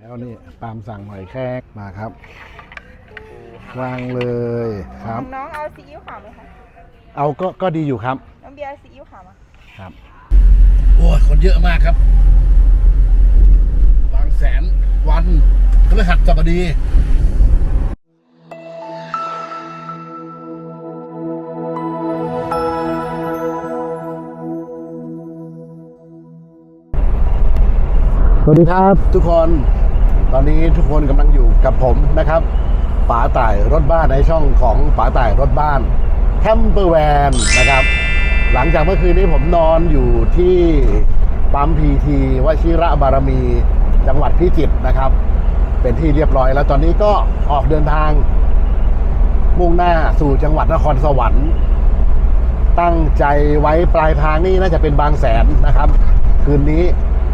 แล้วนี่ปาล์มสั่งหอยแครงมาครับวางเลยครับ น้องเอาซีอิ๊วขาวไหมคะ เอาก็ก็ดีอยู่ครับ น้องเบียร์เอาซีอิ๊วขาวมา ครับโอ้ยคนเยอะมากครับ บางแสนวันพฤหัสบดี สวัสดีครับ ทุกคน ตอนนี้ทุกคนกำลังอยู่กับผมนะครับป๋าต่ายรถบ้านในช่องของป๋าต่ายรถบ้านแคมเปอร์แวนนะครับ หลังจากเมื่อคืนนี้ผมนอนอยู่ที่ปั๊มพีทีวชิระบารมีจังหวัดพิจิตรนะครับ เป็นที่เรียบร้อยแล้วตอนนี้ก็ออกเดินทาง มุ่งหน้าสู่จังหวัดนครสวรรค์ ตั้งใจไว้ปลายทางนี่น่าจะเป็นบางแสนนะครับ คืนนี้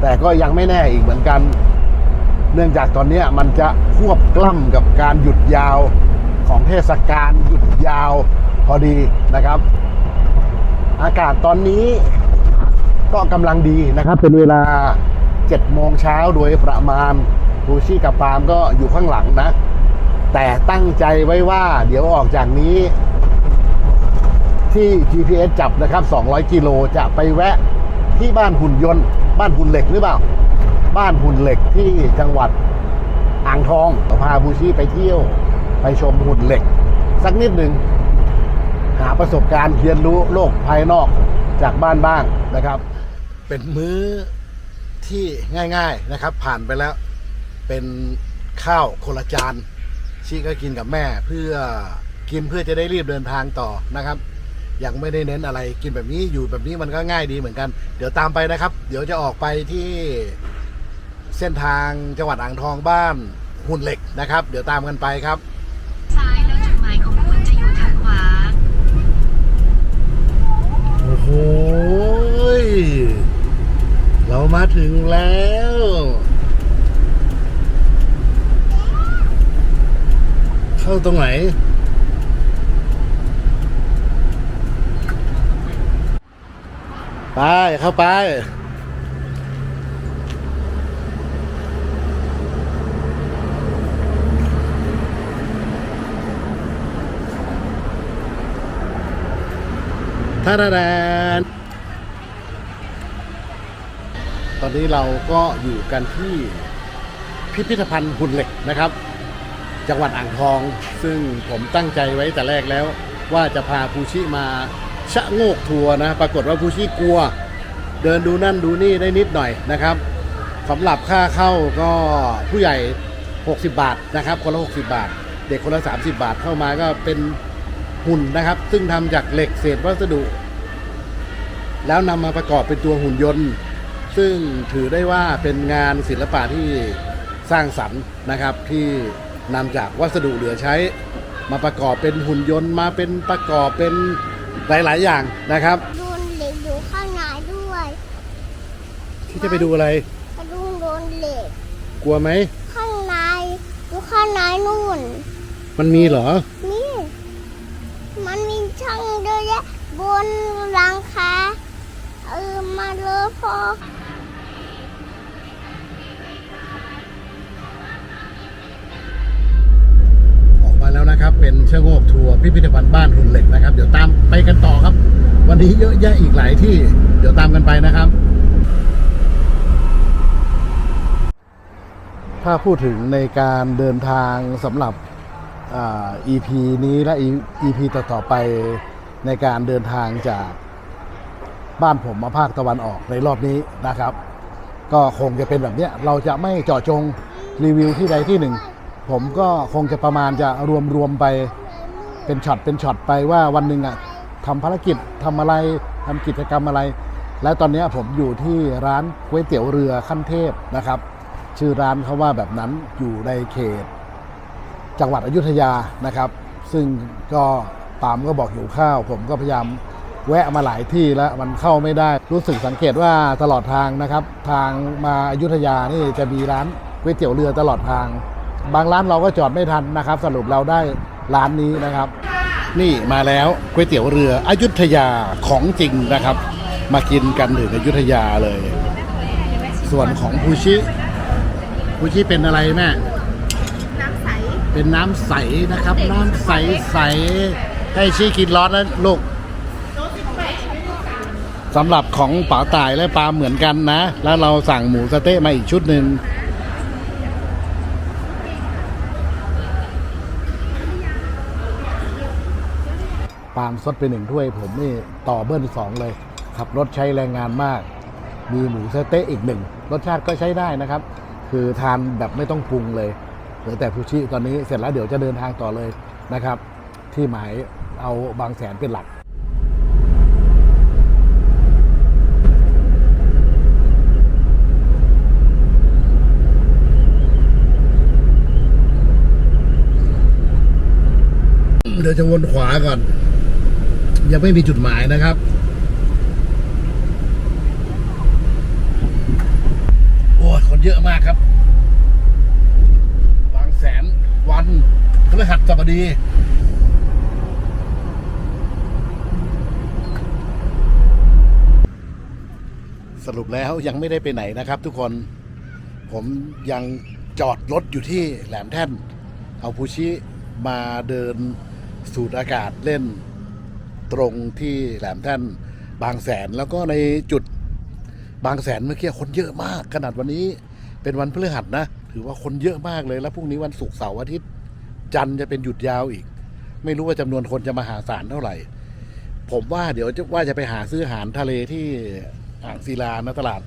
แต่ก็ยังไม่แน่อีกเหมือนกัน เนื่องจากตอนนี้มันจะควบกล้ำกับการหยุดยาวของเทศกาลหยุดยาวพอดีนะครับ อากาศตอนนี้ก็กำลังดีนะครับ เป็นเวลา7โมงเช้าโดยประมาณทูชี่กับปาล์มก็อยู่ข้างหลังนะ แต่ตั้งใจไว้ว่าเดี๋ยวออกจากนี้ ที่ GPS จับนะครับ 200 กิโลจะไปแวะที่บ้านหุ่นยนต์ บ้านหุ่นเหล็กหรือเปล่า บ้านหุ่นเหล็กที่จังหวัดอ่างทองพาบูชี่ไปเที่ยว ไปชมหุ่นเหล็ก สักนิดหนึ่งหาประสบการณ์เรียนรู้โลกภายนอกจากบ้านบ้างนะครับ เป็นมื้อที่ง่ายๆนะครับ ผ่านไปแล้วเป็นข้าวคนละจานชีก็กินกับแม่เพื่อกินเพื่อจะได้รีบเดินทางต่อนะครับ ยังไม่ได้เน้นอะไรกินแบบนี้อยู่แบบนี้มันก็ง่ายดีเหมือนกัน เดี๋ยวตามไปนะครับ เดี๋ยวจะออกไปที่ เส้นทางจังหวัดอ่างทองบ้านหุ่นเหล็กนะครับ เดี๋ยวตามกันไปครับ ซ้ายแล้วจุดหมายของคุณจะอยู่ทางขวา โอ้โหยเรามาถึงแล้ว เข้าตรงไหน ไป เข้าไป ท่าดาแดนตอนนี้เราก็อยู่กันที่พิพิธภัณฑ์หุ่นเหล็กนะครับ จังหวัดอ่างทอง ซึ่งผมตั้งใจไว้แต่แรกแล้ว ว่าจะพาภูชิมาชะโงกทัวร์นะ ปรากฏว่าภูชิกลัว เดินดูนั่นดูนี่ได้นิดหน่อยนะครับสำหรับค่าเข้าก็ผู้ใหญ่ 60 บาทนะครับ คนละ 60 บาท เด็กคนละ 30 บาทเข้ามาก็เป็น หุ่นนะครับ ซึ่งทำจากเหล็กเศษวัสดุ แล้วนำมาประกอบเป็นตัวหุ่นยนต์ ซึ่งถือได้ว่าเป็นงานศิลปะที่สร้างสรรค์นะครับ ที่นำจากวัสดุเหลือใช้ มาประกอบเป็นหุ่นยนต์มาเป็นประกอบเป็นหลาย ๆ อย่างนะครับโดนเหล็กอยู่ข้างในด้วยที่จะไปดูอะไรกระดุมโดนเหล็ก กลัวไหมข้างในอยู่ข้างในนู่น มันมีเหรอนี่มั นหลังคาเออมาเลยพอออกมาแล้วนะครับ เป็นเชะโงกทัวร์พิพิธภัณฑ์บ้านหุ่นเหล็กนะครับ เดี๋ยวตามไปกันต่อครับ วันนี้เยอะแยะอีกหลายที่ เดี๋ยวตามกันไปนะครับ ถ้าพูดถึงในการเดินทางสำหรับอ่า EP นี้และ EP ต่อๆไป ในการเดินทางจากบ้านผมมาภาคตะวันออกในรอบนี้นะครับ ก็คงจะเป็นแบบนี้เราจะไม่เจาะจงรีวิวที่ใดที่หนึ่ง ผมก็คงจะประมาณจะรวมรวมๆไปเป็นช็อตเป็นช็อตไปว่าวันหนึ่งอะทำภารกิจทำอะไรทำกิจกรรมอะไร และตอนนี้ผมอยู่ที่ร้านก๋วยเตี๋ยวเรือขั้นเทพนะครับ ชื่อร้านเขาว่าแบบนั้นอยู่ในเขต จังหวัดอยุธยานะครับ ซึ่งก็ ปามก็บอกอยู่ข้าว ผมก็พยายามแวะมาหลายที่แล้วมันเข้าไม่ได้ รู้สึกสังเกตว่าตลอดทางนะครับ ทางมาอยุธยานี่จะมีร้านก๋วยเตี๋ยวเรือตลอดทาง บางร้านเราก็จอดไม่ทันนะครับ สรุปเราได้ร้านนี้นะครับ นี่มาแล้วก๋วยเตี๋ยวเรืออยุธยาของจริงนะครับ มากินกันถึงอยุธยาเลย ส่วนของภูชิกุชิเป็นอะไรแม่น้ำใสเป็นน้ำใสนะครับ น้ำใสใส ให้ชี้กินร้อนนะลูกสำหรับของป๋าตายและปลาเหมือนกันนะ แล้วเราสั่งหมูสะเต๊ะมาอีกชุดหนึ่งปาล์มสดไปหนึ่งถ้วย ผมนี่ต่อเบิ้ลสองเลย ขับรถใช้แรงงานมาก มีหมูสะเต๊ะอีกหนึ่ง รสชาติก็ใช้ได้นะครับ คือทานแบบไม่ต้องปรุงเลยเหลือแต่ฟูชิตอนนี้เสร็จแล้วเดี๋ยวจะเดินทางต่อเลยนะครับ ที่หมาย เอาบางแสนเป็นหลักเดี๋ยวจะวนขวาก่อน ยังไม่มีจุดหมายนะครับ โอ้ยคนเยอะมากครับ บางแสนวันพฤหัสบดี รุปแล้วยังไม่ได้ไปไหนนะครับ ทุกคนผมยังจอดรถอยู่ที่แหลมแท่น เอาพูชิมาเดินสูดอากาศเล่นตรงที่แหลมแท่นบางแสนแล้วก็ในจุดบางแสนเมื่อกี้คนเยอะมาก ขนาดวันนี้เป็นวันพฤหัสนะ ถือว่าคนเยอะมากเลยแล้วพรุ่งนี้วันศุกร์เสาร์อาทิตย์ จันทร์จะเป็นหยุดยาวอีก ไม่รู้ว่าจำนวนคนจะมาหาศาลเท่าไหร่ ผมว่าเดี๋ยวว่าจะไปหาซื้ออาหารทะเลที่ อ่างศิลานะตลาด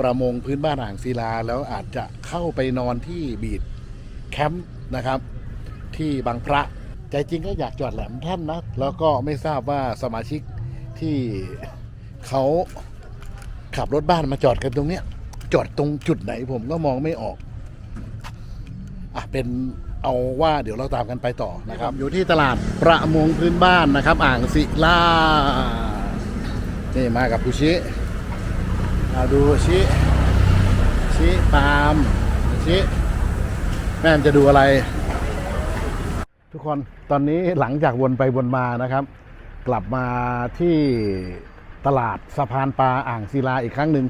ประมงพื้นบ้านอ่างศิลา แล้วอาจจะเข้าไปนอนที่บีดแคมป์นะครับ ที่บางพระใจจริงก็อยากจอดแหลมแท่นนะแล้วก็ไม่ทราบว่าสมาชิกที่เขาขับรถบ้านมาจอดกันตรงเนี้ย จอดตรงจุดไหนผมก็มองไม่ออกอะเป็นเอาว่าเดี๋ยวเราตามกันไปต่อนะครับ อยู่ที่ตลาดประมงพื้นบ้านนะครับ อ่างศิลานี่มากับผู้ชิ เอาดูชิชิปาล์มชิแม่จะดูอะไร ทุกคนตอนนี้หลังจากวนไปวนมานะครับ กลับมาที่ตลาดสะพานปลาอ่างศิลาอีกครั้งหนึ่ง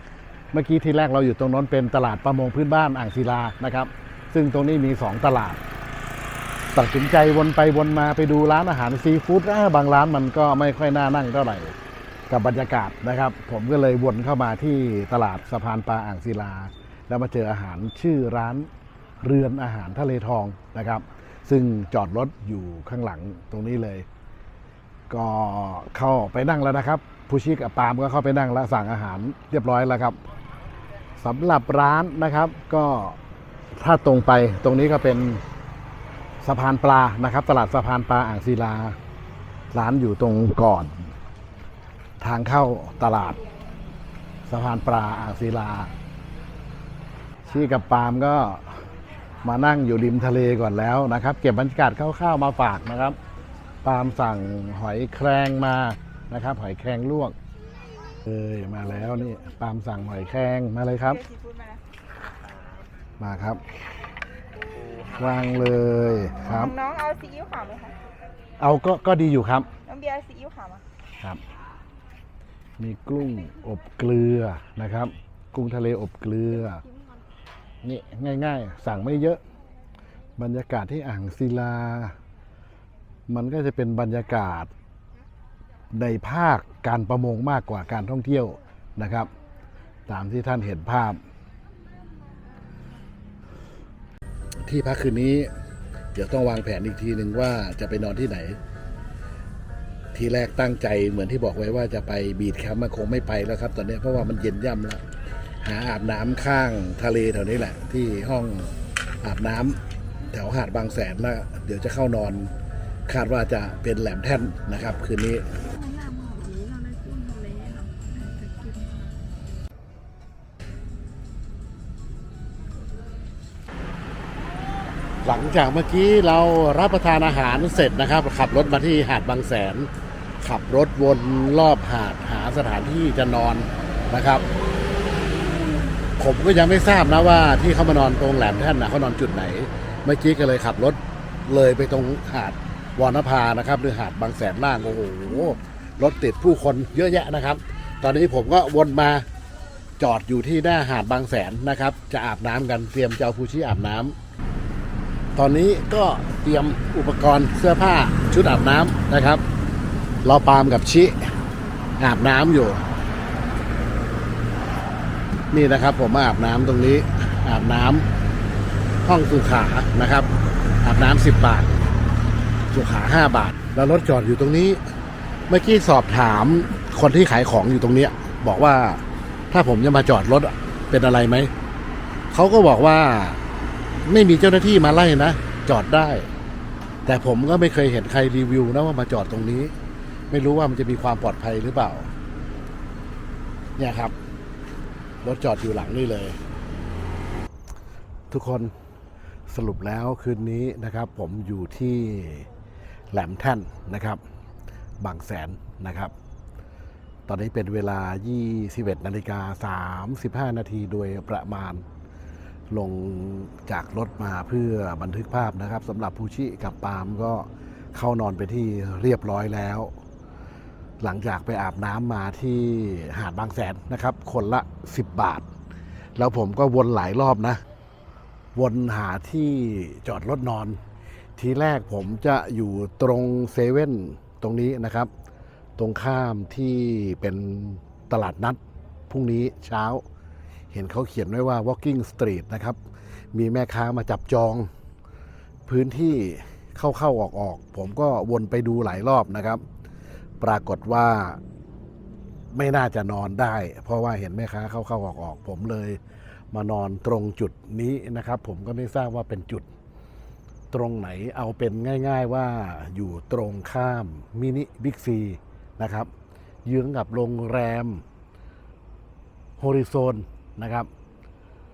เมื่อกี้ที่แรกเราอยู่ตรงนั้นเป็นตลาดประมงพื้นบ้านอ่างศิลานะครับ ซึ่งตรงนี้มีสองตลาด ตัดสินใจวนไปวนมาไปดูร้านอาหารซีฟู้ดอะบางร้านมันก็ไม่ค่อยน่านั่งเท่าไหร่ กับบรรยากาศนะครับ ผมก็เลยวนเข้ามาที่ตลาดสะพานปลาอ่างศิลา แล้วมาเจออาหารชื่อร้านเรือนอาหารทะเลทองนะครับ ซึ่งจอดรถอยู่ข้างหลังตรงนี้เลย ก็เข้าไปนั่งแล้วนะครับผู้ชิกกับปาล์มก็เข้าไปนั่งแล้วสั่งอาหารเรียบร้อยแล้วครับสำหรับร้านนะครับก็ถ้าตรงไปตรงนี้ก็เป็นสะพานปลานะครับ ตลาดสะพานปลาอ่างศิลา ร้านอยู่ตรงก่อน ทางเข้าตลาดสะพานปลาอ่างศิลา ชี้กับปาล์มก็มานั่งอยู่ริมทะเลก่อนแล้วนะครับ เก็บบรรยากาศคร่าวๆมาฝากนะครับ ปาล์มสั่งหอยแครงมานะครับ หอยแครงลวกเอ้ยมาแล้วนี่ปาล์มสั่งหอยแครงมาเลยครับเบียร์ซีฟู้ดมานะมาครับวางเลยครับ น้องๆเอาซีอิ๊วขาวไหมคะเอาก็ก็ดีอยู่ครับ น้องเบียร์เอาซีอิ๊วขาวมาครับ มีกุ้งอบเกลือนะครับ กุ้งทะเลอบเกลือ นี่ง่ายๆ สั่งไม่เยอะ บรรยากาศที่อ่างศิลา มันก็จะเป็นบรรยากาศในภาคการประมงมากกว่าการท่องเที่ยวนะครับ ตามที่ท่านเห็นภาพ ที่พักคืนนี้ เดี๋ยวต้องวางแผนอีกทีหนึ่งว่าจะไปนอนที่ไหน ทีแรกตั้งใจเหมือนที่บอกไว้ว่าจะไปบีดแคมป์มันคงไม่ไปแล้วครับ ตอนนี้เพราะว่ามันเย็นย่ำแล้ว หาอาบน้ำข้างทะเลแถวนี้แหละ ที่ห้องอาบน้ำแถวหาดบางแสนแล้วเดี๋ยวจะเข้านอน คาดว่าจะเป็นแหลมแท่นนะครับ คืนนี้หลังจากเมื่อกี้เรารับประทานอาหารเสร็จนะครับ ขับรถมาที่หาดบางแสน ขับรถวนรอบหาดหาสถานที่จะนอนนะครับ ผมก็ยังไม่ทราบนะว่าที่เขามานอนตรงแหลมแท่นนะเขานอนจุดไหน เมื่อกี้ก็เลยขับรถเลยไปตรงหาดวอนภานะครับหรือหาดบางแสนล่างโอ้โหรถติดผู้คนเยอะแยะนะครับ ตอนนี้ผมก็วนมาจอดอยู่ที่หน้าหาดบางแสนนะครับ จะอาบน้ำกันเตรียมจะเอาฟูชิอาบน้ำตอนนี้ก็เตรียมอุปกรณ์เสื้อผ้าชุดอาบน้ำนะครับ เราปาล์มกับชิอาบน้ำอยู่ นี่นะครับ ผมมาอาบน้ำตรงนี้ อาบน้ำห้องสุขานะครับ อาบน้ำสิบบาท สุขาห้าบาท แล้วรถจอดอยู่ตรงนี้ เมื่อกี้สอบถามคนที่ขายของอยู่ตรงเนี้ย บอกว่าถ้าผมจะมาจอดรถเป็นอะไรไหม เขาก็บอกว่าไม่มีเจ้าหน้าที่มาไล่นะ จอดได้ แต่ผมก็ไม่เคยเห็นใครรีวิวนะว่ามาจอดตรงนี้ ไม่รู้ว่ามันจะมีความปลอดภัยหรือเปล่า เนี่ยครับ รถจอดอยู่หลังนี่เลย ทุกคนสรุปแล้วคืนนี้นะครับ ผมอยู่ที่แหลมแท่นนะครับ บางแสนนะครับ ตอนนี้เป็นเวลา 21นาฬิกา35 นาทีโดยประมาณลงจากรถมาเพื่อบันทึกภาพนะครับสำหรับภูชิกับปาล์มก็เข้านอนไปที่เรียบร้อยแล้ว หลังจากไปอาบน้ำมาที่หาดบางแสนนะครับ คนละ 10 บาท แล้วผมก็วนหลายรอบนะ วนหาที่จอดรถนอน ทีแรกผมจะอยู่ตรงเซเว่นตรงนี้นะครับ ตรงข้ามที่เป็นตลาดนัดพรุ่งนี้เช้า เห็นเขาเขียนไว้ว่า walking street นะครับ มีแม่ค้ามาจับจอง พื้นที่เข้าๆออกๆ ผมก็วนไปดูหลายรอบนะครับ ปรากฏว่าไม่น่าจะนอนได้ เพราะว่าเห็นแม่ค้าเข้าๆออกๆผมเลย มานอนตรงจุดนี้นะครับ ผมก็ไม่ทราบว่าเป็นจุด ตรงไหนเอาเป็นง่าย ๆว่าอยู่ตรงข้ามมินิบิ๊กซีนะครับยื้องกับโรงแรมโฮริซอนนะครับ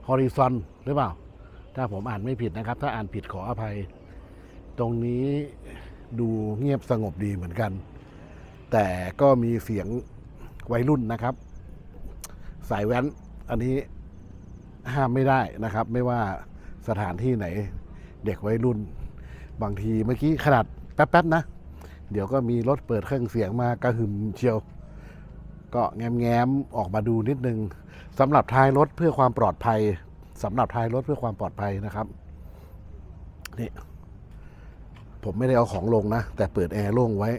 ฮอริซอนหรือเปล่า ถ้าผมอ่านไม่ผิดนะครับ ถ้าอ่านผิดขออภัย ตรงนี้ดูเงียบสงบดีเหมือนกัน แต่ก็มีเสียงวัยรุ่นนะครับ สายแว้นอันนี้ห้ามไม่ได้นะครับ ไม่ว่าสถานที่ไหนเด็กวัยรุ่น บางทีเมื่อกี้ขนาดแป๊บๆนะ เดี๋ยวก็มีรถเปิดเครื่องเสียงมากระหึ่มเชียว ก็แง้มๆออกมาดูนิดนึงสำหรับท้ายรถเพื่อความปลอดภัยสำหรับท้ายรถเพื่อความปลอดภัยนะครับนี่ผมไม่ได้เอาของลงนะ แต่เปิดแอร์โล่งไว้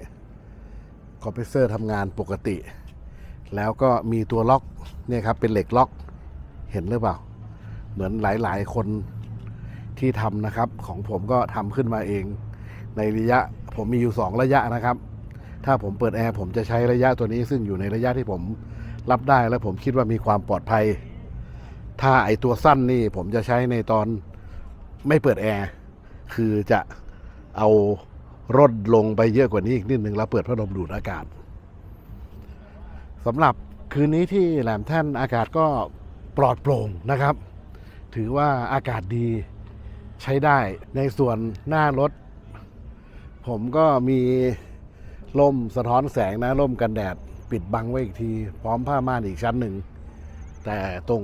คอมเพรสเซอร์ทำงานปกติ แล้วก็มีตัวล็อกเนี่ยครับเป็นเหล็กล็อกเห็นหรือเปล่า เหมือนหลายๆ คนที่ทำนะครับ ของผมก็ทำขึ้นมาเอง ในระยะผมมีอยู่ 2 ระยะนะครับ ถ้าผมเปิดแอร์ผมจะใช้ระยะตัวนี้ซึ่งอยู่ในระยะที่ผมรับได้และผมคิดว่ามีความปลอดภัย ถ้าไอตัวสั้นนี่ผมจะใช้ในตอนไม่เปิดแอร์คือจะเอา รถลงไปเยอะกว่านี้อีกนิดนึงแล้วเปิดพัดลมดูดอากาศสำหรับคืนนี้ที่แหลมแท่นอากาศก็ปลอดโปร่งนะครับ ถือว่าอากาศดีใช้ได้ในส่วนหน้ารถ ผมก็มีร่มสะท้อนแสงนะร่มกันแดด ปิดบังไว้อีกที พร้อมผ้าม่านอีกชั้นหนึ่ง แต่ตรง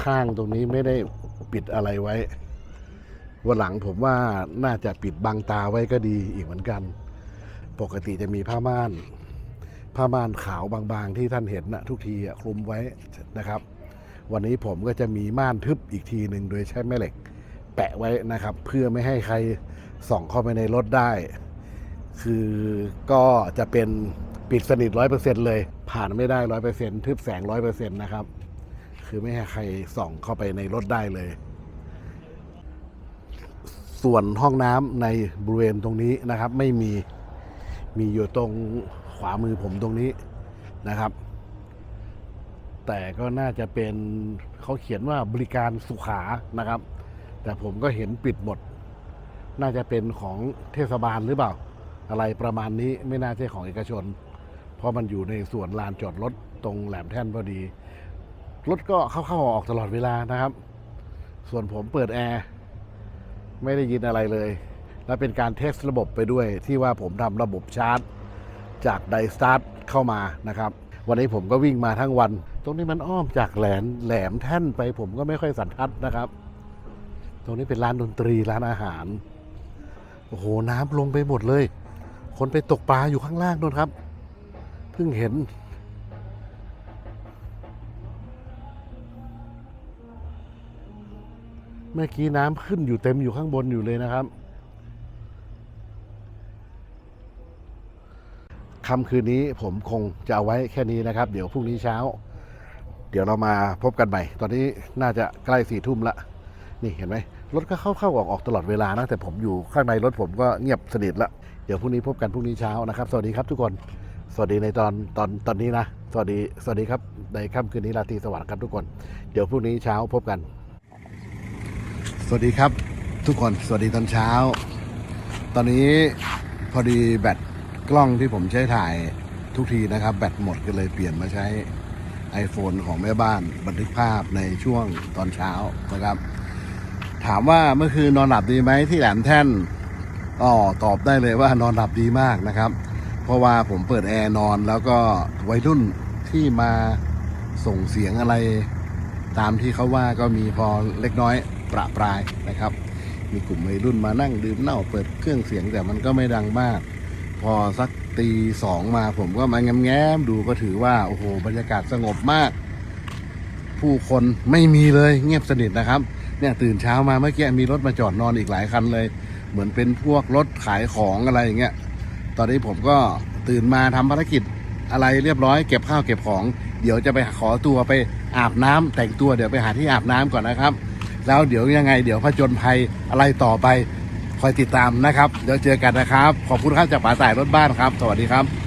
ข้างตรงนี้ไม่ได้ปิดอะไรไว้ วันหลังผมว่าน่าจะปิดบังตาไว้ก็ดีอีกเหมือนกัน ปกติจะมีผ้าม่าน ผ้าม่านขาวบางๆ ที่ท่านเห็นนะทุกทีคลุมไว้นะครับ วันนี้ผมก็จะมีม่านทึบอีกทีหนึ่งโดยใช้แม่เหล็ก แปะไว้นะครับ เพื่อไม่ให้ใครส่องเข้าไปในรถได้ คือก็จะเป็นปิดสนิทร้อยเปอร์เซ็นต์เลย ผ่านไม่ได้ร้อยเปอร์เซ็นต์ทึบแสงร้อยเปอร์เซ็นต์นะครับ คือไม่ให้ใครส่องเข้าไปในรถได้เลย ส่วนห้องน้ำในบริเวณตรงนี้นะครับ ไม่มีมีอยู่ตรงขวามือผมตรงนี้นะครับ แต่ก็น่าจะเป็นเขาเขียนว่าบริการสุขานะครับ แต่ผมก็เห็นปิดหมด น่าจะเป็นของเทศบาลหรือเปล่า อะไรประมาณนี้ไม่น่าใช่ของเอกชน เพราะมันอยู่ในส่วนลานจอดรถตรงแหลมแท่นพอดีรถก็เข้าๆออกตลอดเวลานะครับ ส่วนผมเปิดแอร์ ไม่ได้ยินอะไรเลย และเป็นการเทสระบบไปด้วยที่ว่าผมทำระบบชาร์จ จากไดสตาร์ทเข้ามานะครับ วันนี้ผมก็วิ่งมาทั้งวัน ตรงนี้มันอ้อมจากแหลมแหลมแท่นไปผมก็ไม่ค่อยสันทัดนะครับ ตรงนี้เป็นร้านดนตรีร้านอาหาร โอ้โหน้ำลงไปหมดเลย คนไปตกปลาอยู่ข้างล่างนู่นครับ เพิ่งเห็น เมื่อกี้น้ำขึ้นอยู่เต็มอยู่ข้างบนอยู่เลยนะครับค่ำคืนนี้ผมคงจะเอาไว้แค่นี้นะครับ เดี๋ยวพรุ่งนี้เช้า เดี๋ยวเรามาพบกันใหม่ ตอนนี้น่าจะใกล้สี่ทุ่มละนี่เห็นไหมรถก็เข้าเข้าออกออกตลอดเวลานะแต่ผมอยู่ข้างในรถผมก็เงียบสนิทละเดี๋ยวพรุ่งนี้พบกันพรุ่งนี้เช้านะครับ สวัสดีครับทุกคนสวัสดีในตอนตอนตอนนี้นะ สวัสดีสวัสดีครับในค่ำคืนนี้ราตรีสวัสดิ์ครับทุกคน เดี๋ยวพรุ่งนี้เช้าพบกัน วัสดีครับทุกคนสวัสดีตอนเช้า ตอนนี้พอดีแบตกล้องที่ผมใช้ถ่ายทุกทีนะครับ แบตหมดก็เลยเปลี่ยนมาใช้ iPhone ของแม่บ้านบันทึกภาพในช่วงตอนเช้านะครับ ถามว่าเมื่อคืนนอนหลับดีไหมที่แหลมแท่นอ๋อตอบได้เลยว่านอนหลับดีมากนะครับ เพราะว่าผมเปิดแอร์นอนแล้วก็วัยรุ่นที่มาส่งเสียงอะไร ตามที่เขาว่าก็มีพอเล็กน้อย ประปรายนะครับ มีกลุ่มวัยรุ่นมานั่งดื่มเหล้าเปิดเครื่องเสียงแต่มันก็ไม่ดังมาก พอสักตีสองมาผมก็มาแง้มๆดูก็ถือว่าโอ้โหบรรยากาศสงบมาก ผู้คนไม่มีเลยเงียบสนิทนะครับ เนี่ยตื่นเช้ามาเมื่อกี้มีรถมาจอดนอนอีกหลายคันเลย เหมือนเป็นพวกรถขายของอะไรอย่างเงี้ยตอนนี้ผมก็ตื่นมาทำภารกิจอะไรเรียบร้อยเก็บข้าวเก็บของ เดี๋ยวจะไปขอตัวไปอาบน้ำแต่งตัวเดี๋ยวไปหาที่อาบน้ำก่อนนะครับ แล้วเดี๋ยวยังไง เดี๋ยวผจญภัยอะไรต่อไป คอยติดตามนะครับ เดี๋ยวเจอกันนะครับ ขอบคุณครับจากป๋าสายรถบ้านครับ สวัสดีครับ